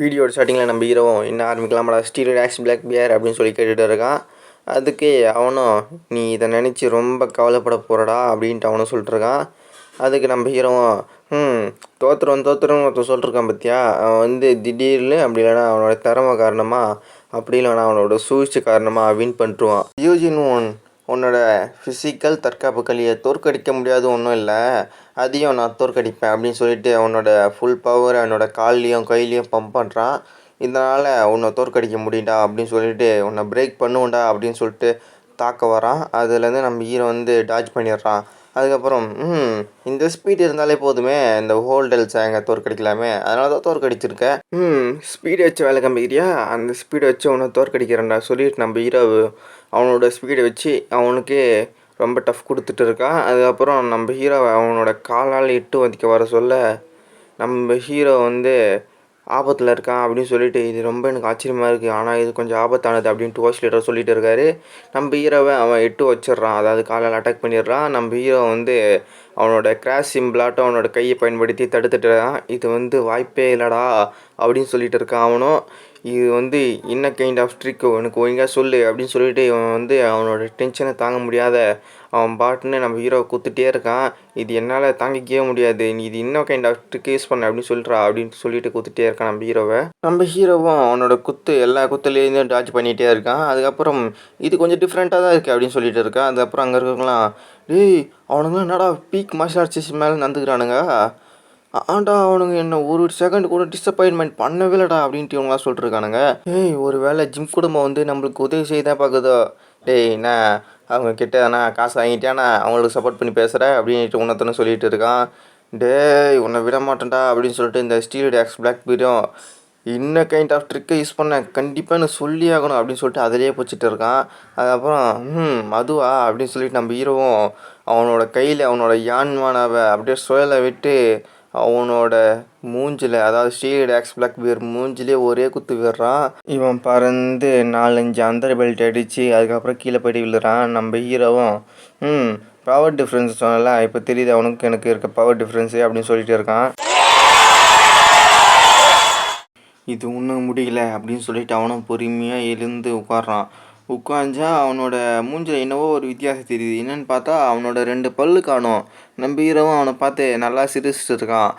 வீடியோட ஸ்டார்டிங்கில் நம்ம ஹீரோவும் என்ன ஆரம்பிக்கலாமடா? ஸ்டீல் ஆக்ஸ் பிளாக் பியர் அப்படின்னு சொல்லி கேட்டுட்டு இருக்கான். அதுக்கு அவனும் நீ இதை நினச்சி ரொம்ப கவலைப்பட போகிறடா அப்படின்ட்டு அவனும் சொல்லிட்டுருக்கான் அதுக்கு நம்ம ஹீரோவும் ம் தோத்துறவன் தோத்துறவன் ஒருத்தன் சொல்லிருக்கான் பார்த்தியா அவன் வந்து திடீர்னு அப்படி இல்லைனா அவனோட திறமை காரணமாக அப்படி இல்லைனா அவனோட சூழ்ச்சி காரணமாக வின் பண்ணிட்டுருவான் யூஜின் ஒன் உன்னோட ஃபிசிக்கல் தற்காப்பு கலியை தோற்கடிக்க முடியாது ஒன்றும் இல்லை. அதையும் நான் தோற்கடிப்பேன் அப்படின்னு சொல்லிட்டு அவனோட ஃபுல் பவர் அவனோட கால்லையும் கையிலையும் பம்ப் பண்ணுறான் இதனால் உன்னை தோற்கடிக்க முடியும்டா அப்படின்னு சொல்லிட்டு உன்னை பிரேக் பண்ணுவேன்டா அப்படின்னு சொல்லிட்டு தாக்க வரான். அதுலேருந்து நம்ம ஹீரோ வந்து டாஜ் பண்ணிடுறான். அதுக்கப்புறம் ம் இந்த ஸ்பீட் இருந்தாலே போதுமே இந்த ஹோல்டல்ஸை அங்கே தோற்கடிக்கலாமே அதனால தான் தோற்கடிச்சிருக்கேன். ம் ஸ்பீடு வச்சு வேலை கம்பிக்கிறியா? அந்த ஸ்பீடை வச்சு அவனை தோற்கடிக்கிறேன்டா சொல்லிட்டு நம்ம ஹீரோ அவனோட ஸ்பீடை வச்சு அவனுக்கு ரொம்ப டஃப் கொடுத்துட்டு இருக்கான் அதுக்கப்புறம் நம்ம ஹீரோவை அவனோட காலால் இட்டு வதிக்க வர சொல்ல நம்ம ஹீரோ வந்து ஆபத்தில் இருக்கான் அப்படின்னு சொல்லிட்டு இது ரொம்ப எனக்கு ஆச்சரியமாக இருக்குது ஆனால் இது கொஞ்சம் ஆபத்தானது அப்படின்ட்டு வாய்ஸ் லீடர் சொல்லிட்டு இருக்காரு. நம்ம ஹீரோவை அவன் எட்டு வச்சிடுறான். அதாவது காலால் அட்டாக் பண்ணிடுறான். நம்ம ஹீரோ வந்து அவனோட கிராஷ் சிம்பிளாட்டம் அவனோட கையை பயன்படுத்தி தடுத்துட்டுறான் இது வந்து வாய்ப்பே இல்லைடா அப்படின்னு சொல்லிட்டு இருக்கான் அவனும். இது வந்து என்ன கைண்ட் ஆஃப் ட்ரிக் எனக்கு ஒழுங்காக சொல்லு அப்படின்னு சொல்லிட்டு இவன் வந்து அவனோட டென்ஷனை தாங்க முடியாத அவன் பாட்டுன்னு நம்ம ஹீரோவை குத்துட்டே இருக்கான். இது என்னால் தாங்கிக்கவே முடியாது. நீ இது இன்னும் கைண்ட் ஆஃப் ட்ரிக் யூஸ் பண்ண அப்படின்னு சொல்கிறா அப்படின்னு சொல்லிட்டு குத்துட்டே இருக்கான் நம்ம ஹீரோவை நம்ம ஹீரோவும் அவனோட குத்து எல்லா குத்துலேருந்தும் டாச் பண்ணிகிட்டே இருக்கான். அதுக்கப்புறம் இது கொஞ்சம் டிஃப்ரெண்ட்டாக தான் இருக்குது அப்படின்னு சொல்லிட்டு இருக்கான். அதுக்கப்புறம் அங்கே இருக்கவங்களாம் டேய் அவனுங்க என்னடா பீக் மார்ஷல் ஆர்ட்ஸ் மேலே நடந்துக்கிறானுங்க. ஆண்டா அவனுங்க என்ன ஒரு செகண்ட் கூட டிசப்பாயின்மெண்ட் பண்ணவே இல்லைடா அப்படின்ட்டு இவங்களாம் சொல்லிட்டுருக்கானுங்க. ஏய் ஒரு வேளை ஜிம் குடும்பம் வந்து நம்மளுக்கு உதவி செய்ய தான் பார்க்குதோ டேய் என்ன? அவங்க கிட்ட தானே காசு வாங்கிட்டானா அவங்களுக்கு சப்போர்ட் பண்ணி பேசுகிற அப்படின்ட்டு உன்னத்தனை சொல்லிட்டு இருக்கான். டேய் உன்னை விட மாட்டேன்டா அப்படின்னு சொல்லிட்டு இந்த ஸ்டீல் டேக்ஸ் பிளாக் பீரியும் இன்ன கைண்ட் ஆஃப் ட்ரிக்கை யூஸ் பண்ண கண்டிப்பாக நான் சொல்லி ஆகணும் அப்படின்னு சொல்லிட்டு அதிலேயே பிடிச்சிட்டு இருக்கான். அதுக்கப்புறம் ம் அதுவா? அப்படின்னு சொல்லிட்டு நம்ம ஹீரோவும் அவனோட கையில் அவனோட யான்மானாவை அப்படியே சுழலை விட்டு அவனோட மூஞ்சில் அதாவது ஸ்டீல் டேக்ஸ் பிளாக் பியர் மூஞ்சிலே ஒரே குத்து விடுறான். இவன் பறந்து நாலஞ்சு அந்தர் பெல்ட் அடித்து அதுக்கப்புறம் கீழே போயிட்டு விழுறான். நம்ம ஹீரோவும் ம் பவர் டிஃப்ரென்ஸ் சொன்னல இப்போ தெரியுது அவனுக்கு எனக்கு இருக்க பவர் டிஃப்ரென்ஸு அப்படின்னு சொல்லிட்டு இருக்கான். இது ஒன்றும் முடியல அப்படின்னு சொல்லிட்டு அவனும் பொறுமையாக எழுந்து உட்காடுறான் உட்காந்தா அவனோட மூஞ்சில் என்னவோ ஒரு வித்தியாசம் தெரியுது. என்னன்னு பார்த்தா அவனோட ரெண்டு பல்லு காணும். நம்ம ஹீரோவும் அவனை பார்த்து நல்லா சிரிச்சிட்டு இருக்கான்.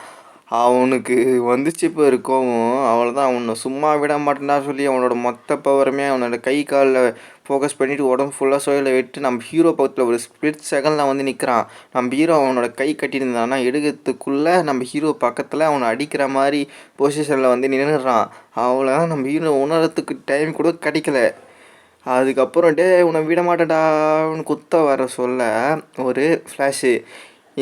அவனுக்கு வந்துச்சு இப்போ இருக்கவும் அவ்வளோதான் அவனை சும்மா விட மாட்டேன்டா சொல்லி அவனோட மொத்த பவருமே அவனோட கை காலில் ஃபோக்கஸ் பண்ணிவிட்டு உடம்பு ஃபுல்லாக சோயில் விட்டு நம்ம ஹீரோ பக்கத்தில் ஒரு ஸ்பிளிட் செகண்டில் வந்து நிற்கிறான் நம்ம ஹீரோ அவனோட கை கட்டியிருந்தான்னா எடுக்கிறதுக்குள்ளே நம்ம ஹீரோ பக்கத்தில் அவனை அடிக்கிற மாதிரி பொசிஷனில் வந்து நின்றுடுறான் அவ்வளோதான் நம்ம ஹீரோ உணரத்துக்கு டைம் கூட கிடைக்கல. அதுக்கப்புறம் டே உன்னை விட மாட்டேன்டான்னு குத்த வர சொல்ல ஒரு ஃப்ளாஷு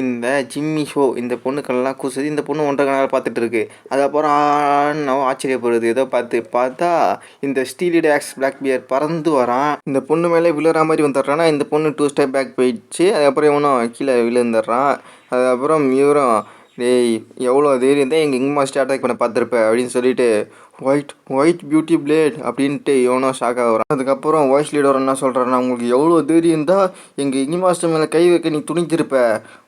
இந்த ஜிம்மி ஷோ இந்த பொண்ணுக்கெல்லாம் கூசுது இந்த பொண்ணு ஒன்றரை நாள் பார்த்துட்டு இருக்கு அதுக்கப்புறம் ஆன்னு ஆச்சரியப்படுது. ஏதோ பார்த்து பார்த்தா இந்த ஸ்டீலி டேக்ஸ் பிளாக் பியர் பறந்து வரான். இந்த பொண்ணு மேலே விழுற மாதிரி வந்துடுறான்னா இந்த பொண்ணு டூ ஸ்டெப் பேக் போயிடுச்சு. அதுக்கப்புறம் இவனும் கீழே விழுந்துடுறான். அதுக்கப்புறம் இவரும் டேய் எவ்வளோ தைரியம் தான் எங்கள் இங்கே மாஸ்டர் அட்டாக் பண்ண பார்த்துருப்ப அப்படின்னு சொல்லிட்டு ஒயிட் ஒயிட் பியூட்டி பிளேட் அப்படின்ட்டு இவனோ ஷாக் ஆகுறான் அதுக்கப்புறம் வாய்ஸ் லீடர் என்ன சொல்கிறேன்னா உங்களுக்கு எவ்வளோ தைரியம் தான் எங்கள் இங்கி மாஸ்டர் மேலே கை வைக்க நீ துணிஞ்சிருப்ப.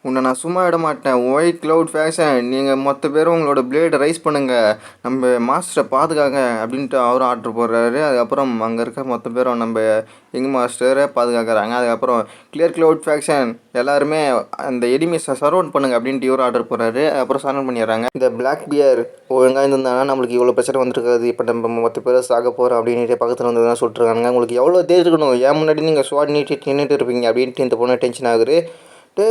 உன்னை நான் சும்மா விட மாட்டேன். ஒயிட் க்ளவுட் ஃபேஷன் நீங்கள் மொத்த பேரும் உங்களோட பிளேடை ரைஸ் பண்ணுங்கள் நம்ம மாஸ்டரை பாதுகாங்க அப்படின்ட்டு அவரும் ஆர்டர் போடுறாரு. அதுக்கப்புறம் அங்கே இருக்க மொத்த பேரும் நம்ம எங்கள் மாஸ்டரை பாதுகாக்கிறாங்க. அதுக்கப்புறம் கிளியர் க்ளவுட் ஃபேக்ஷன் எல்லாருமே அந்த எடிமிஸை சரௌண்ட் பண்ணுங்க அப்படின்ட்டு இவரும் ஆர்டர் போடுறாரு. அப்புறம் சரௌண்ட் பண்ணிடுறாங்க. இந்த பிளாக் பியர் ஒழுங்காக இருந்திருந்தாங்கன்னா நம்மளுக்கு இவ்வளோ பிரச்சனை வந்திருக்காது. இப்போ நம்ம மற்ற பேர் சாக போகிறோம் அப்படின்ட்டு பக்கத்தில் வந்து தான் சொல்லிட்டுருக்காங்க உங்களுக்கு எவ்வளோ தேர் இருக்கணும்? ஏன் முன்னாடி நீங்கள் ஸ்வாட் நீட்டி நின்றுட்டு இருப்பீங்க அப்படின்ட்டு இந்த பொண்ணு டென்ஷன் ஆகுது. டே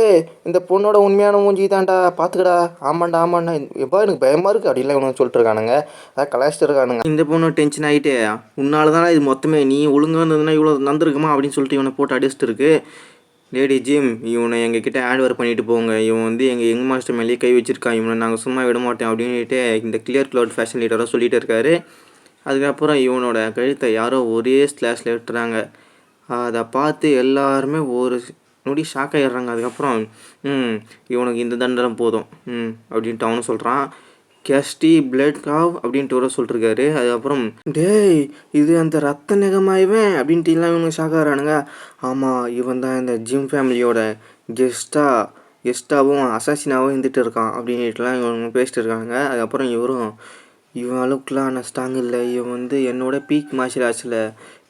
இந்த பொண்ணோட உண்மையான மூஞ்சி தான்டா. பார்த்துக்கடா ஆமாண்டா ஆமாண்டா. எப்போ எனக்கு பயமாக இருக்குது அப்படிலாம் இவனு சொல்லிட்டு இருக்கானுங்க. அதான் கலாச்சிட்டு இருக்கானுங்க. இந்த பொண்ணு டென்ஷன் ஆகிட்டு உன்னால தானே இது மொத்தமே. நீ ஒழுங்காக இருந்ததுன்னா இவ்வளோ நந்திருக்குமா அப்படின்னு சொல்லிட்டு இவனை போட்டு அடிச்சிட்டு இருக்கு. லேடி ஜிம் இவனை எங்ககிட்ட ஆட் ஒர்க் பண்ணிட்டு போங்க. இவன் வந்து எங்கள் யங் மாஸ்டர் மேலேயே கை வச்சிருக்கான். இவனை நாங்கள் சும்மா விட மாட்டோம் அப்படின்ட்டு இந்த கிளியர் க்ளவுட் ஃபேஷன் லீடராக சொல்லிட்டு இருக்காரு. அதுக்கப்புறம் இவனோட கழுத்தை யாரோ ஒரே ஸ்லாஷில் விட்டுறாங்க. அதை பார்த்து எல்லாருமே ஒரு நொடி ஷாக் ஆகிடுறாங்க அதுக்கப்புறம் ம் இவனுக்கு இந்த தண்டனை போதும். ம் அப்படின்ட்டு அவனும் சொல்கிறான் கெஸ்டி பிளட் காவ் அப்படின்ட்டு வர சொல்லிருக்காரு. அதுக்கப்புறம் டேய் இது அந்த ரத்த நெகமாயவன் அப்படின்ட்டு எல்லாம் இவனுக்கு ஷாக் ஆகிறானுங்க ஆமாம் இவன் தான் இந்த ஜிம் ஃபேமிலியோட கெஸ்ட்டாக கெஸ்ட்டாகவும் அசாசினாகவும் இருந்துட்டு இருக்கான் அப்படின்ட்டுலாம் இவங்க பேசிட்டு இருக்காங்க அதுக்கப்புறம் இவரும் இவன் அளவுக்குலாம் நான் ஸ்ட்ராங் இல்லை. இவன் வந்து என்னோட பீக் மார்ஷியல் ஆர்ட்ஸில்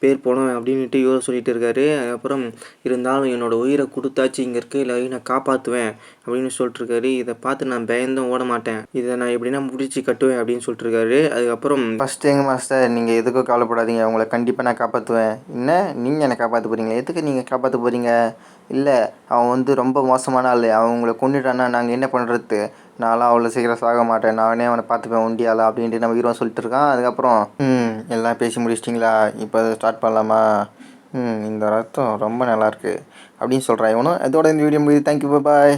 பேர் போனோம் அப்படின்ட்டு இவர் சொல்லிட்டு இருக்காரு. அதுக்கப்புறம் இருந்தாலும் என்னோடய உயிரை கொடுத்தாச்சு இங்கே இருக்க எல்லாரையும் நான் காப்பாற்றுவேன் அப்படின்னு சொல்லிட்டுருக்காரு இதை பார்த்து நான் பயந்தும் ஓட மாட்டேன். இதை நான் எப்படின்னா முடிச்சு கட்டுவேன் அப்படின்னு சொல்லிட்டுருக்காரு அதுக்கப்புறம் ஃபஸ்ட் எங்கள் மாஸ்டர் நீங்கள் எதுக்கும் கவலைப்படாதீங்க. அவங்கள கண்டிப்பாக நான் காப்பாற்றுவேன் என்ன? நீங்கள் என்னை காப்பாற்ற போகிறீங்களா எதுக்கு நீங்கள் காப்பாற்ற போகிறீங்க இல்லை அவன் வந்து ரொம்ப மோசமான ஆள். அவங்கள கொண்டுட்டானா நாங்கள் என்ன பண்ணுறது நான்லாம் அவ்வளோ சீக்கிரம் சாக மாட்டேன். நானே அவனை பார்த்துப்பேன் ஒண்டியால அப்படின்ட்டு நம்ம ஹீரோ சொல்லிட்டு இருக்கான். அதுக்கப்புறம் ம் எல்லாம் பேசி முடிச்சிட்டிங்களா? இப்போ ஸ்டார்ட் பண்ணலாமா? ம் இந்த ரத்தம் ரொம்ப நல்லாயிருக்கு அப்படின்னு சொல்கிறான் இவனும். இதோட இந்த வீடியோ முடியுது. Thank you bye